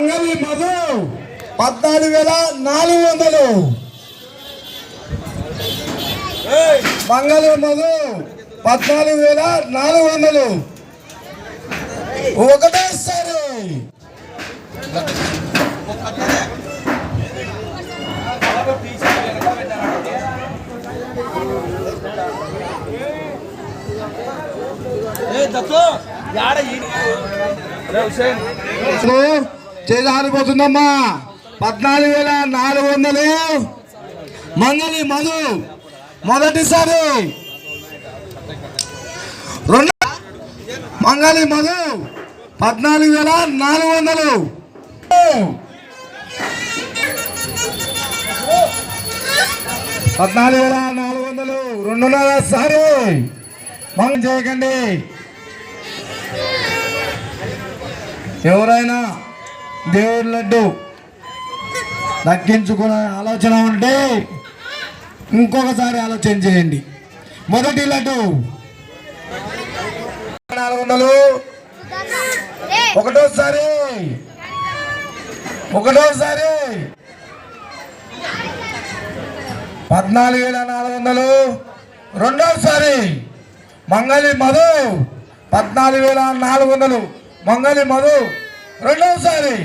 మధు పద్నాలుగు వేల నాలుగు వందలు. మంగళి మధు పద్నాలుగు వేల నాలుగు వందలు. ఒకటేసారి. చేజారిపోతుందమ్మా. పద్నాలుగు వేల నాలుగు వందలు. మంగళి మధు మొదటిసారి. రెండు మంగళి మధు పద్నాలుగు వేల నాలుగు వందలు. పద్నాలుగు వేల నాలుగు వందలు. రెండున్నర సారి. మనం చేయకండి ఎవరైనా దేవుడి లడ్డు దక్కించుకునే ఆలోచన ఉంటే ఇంకొకసారి ఆలోచన చేయండి. మొదటి లడ్డు. నాలుగు వందలు ఒకటోసారి. ఒకటోసారి. పద్నాలుగు వేల నాలుగు వందలు రెండోసారి. మంగళి మధు. పద్నాలుగు వేల నాలుగు వందలు మంగళి మధు. రెండోసారి